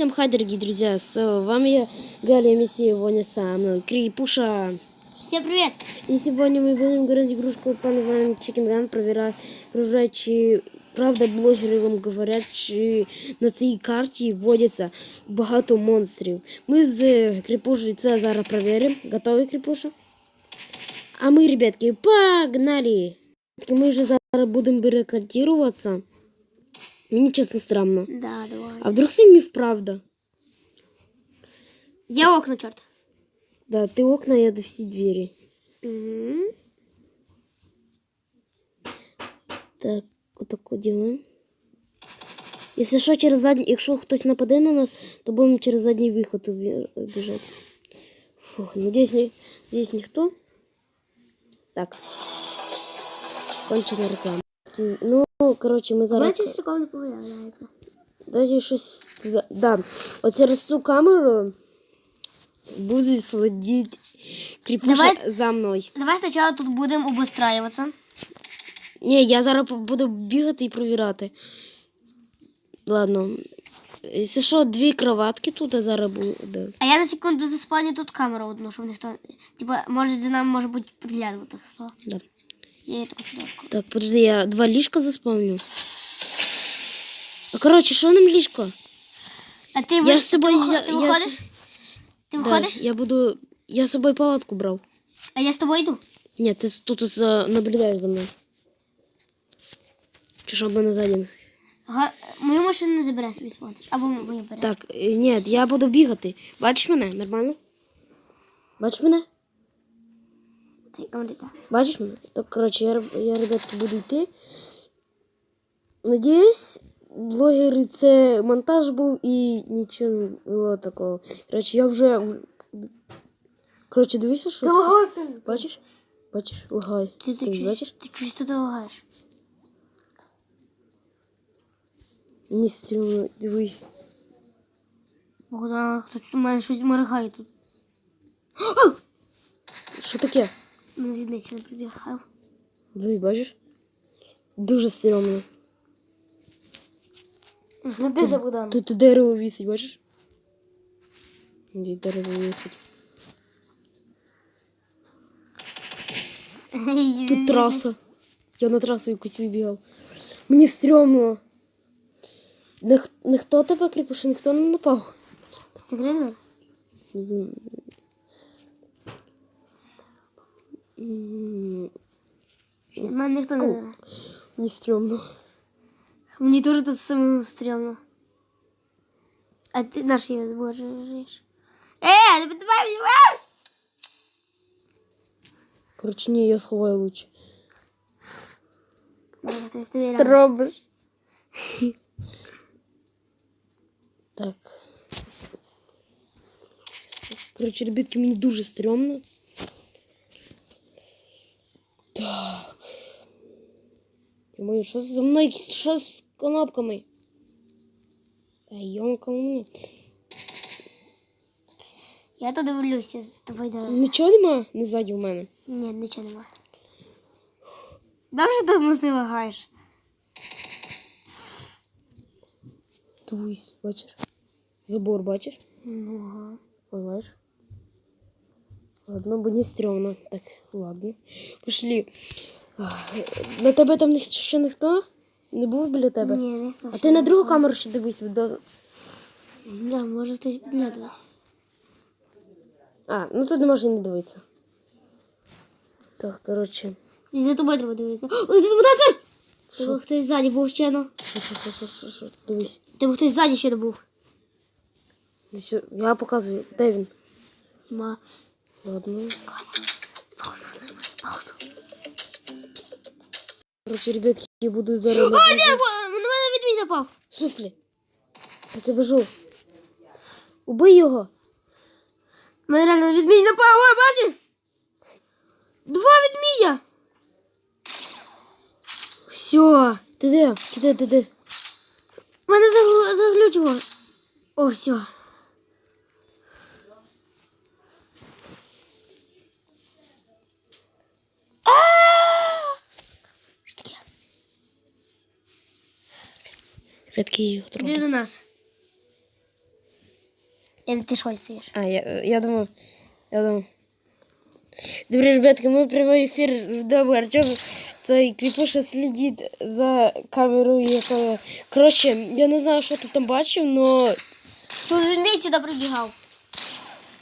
Всем хай, дорогие друзья, с вами я, Галя, и сегодня со мной Крипуша. Всем привет! И сегодня мы будем говорить игрушку по названию Chicken Gun, проверять, проверять, чи правда блогери вам говорять, чи на цій карті вводяться багато монстрів. Ми з е, Кріпушею це зараз перевіримо. Готові, Кріпуша? А ми, ребятки, погнали! Ми вже зараз будемо баррикадироваться. Мені чесно странно. Да, давай. А вдруг це міф правда? Я окна, черт. Да, ты окна, я до всі двері. Так, отако ділимо. Якщо що, через задній, якщо хтось нападе на нас, то будемо через задній виход обі- біжати. Фух, надіюсь, ні, надіюсь ніхто. Так. Кончена реклама. Ну, коротше, ми зараз. Бачиш, такого не появляється. Дайте щось. Да. От через цю камеру буде слідити кріпуша Давай- за мною. Давай спочатку тут будемо обостраюватися. Ні, я зараз буду бігати і провіряти. Ладно. Якщо що, дві кроватки тут а зараз буде. А я на секунду заспавню тут камеру одну, щоб ніхто. Типа, може за нами може бути підглядувати хто. Да. Я так. Подожди, я два ліжка заспавню. А коротше, що нам ліжко? А ти, Я ви- з собою ти, виход- взя- ти я виходиш? Да, я буду. Я з собою палатку брав. А я з тобою йду. Ні, ти тут за... наблюдаєш за мною. Чи що мене ззаді? Мою машину не забере собі. Або мою. Так, е, ні, я буду бігати. Бачиш мене? Нормально? Бачиш мене? Бачиш мене? Так, коротше, я, я, ребятки, буду йти. Надіюсь, блогери це монтаж був і нічого не було такого. Коротше, я вже. Коротше, дивися, що. Ти тут. Бачиш? Бачиш? Лагай. Ти, ти, Ти бачиш? ти чись туди лагаєш. Мені стрімно, дивись. Богдан, хтось у мене щось моргає тут. Що таке? Ну, відмічено прибігав. Диви, бачиш? Дуже стрімно. Ну ти за Тут дерево висить, бачиш? Ні, дерево висить. Тут траса. Я на трасу якусь вибігав. Мені стрьомно. Ніх, ніхто тебе кріпиш, ніхто не напав. Секретно? Мене ніхто не. Мені стрьомно. Мені теж тут самому стрімно. А ти наш її можеш. Е, не підбай мені! а! Коротше, ні, я сховаю лучше. Може, хтось тобі реально. робиш? Так. Коротше, ребятки, мені дуже стрьомно. Ой, що за мною якісь- що з кнопками? Та йомка. ну. Я то дивлюся з тобою. Да. Нічого нема не ззаді у мене. Ні, нічого. Добре, що ти з не вагаєш. Дивись, бачиш? Забор, бачиш? Ну, ага. Ой, бачиш? Ладно, бо не стрьомно. Так, ладно. Пошли. На тебе там ще ніхто? Не був біля тебе? Ні, не А ти на другу камеру ще дивись. До... Да, може хтось підглядає. А, ну тут не можна не дивитися. Так, коротше. І за тобою треба дивитися. Ой, ти це? Тебе хтось ззаді був ще ну. Що, що, що, що, що, що? Дивись. Тебе хтось ззаді ще не був. Я показую. Де він? Ма. Ладно. Паузу, паузу. Коротше, ребятки, я буду зараз... О, бо- на мене відмінь напав. В смысле? Так я бежу. Убий його. На мене реально відмінь напав, ой, бачиш? Два відміння. Все. Ти де? Ти де, ти де? Мене заглючило. О, все. Що таке? Ребятки, я їх Іди трогаю. до нас. Или ти що стоїш? А, я, я думав, я думав. Добре, ребятки, ми прямий ефір ведемо. Артем цей кріпуша слідить за камерою, яка. Коротше, я не знаю, що ти там бачив, але Тут змій сюди прибігав.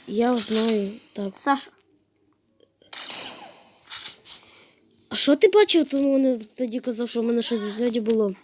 я знаю. Так. Саша. А що ти бачив? Тому вони тоді казав, що в мене щось ззаді було.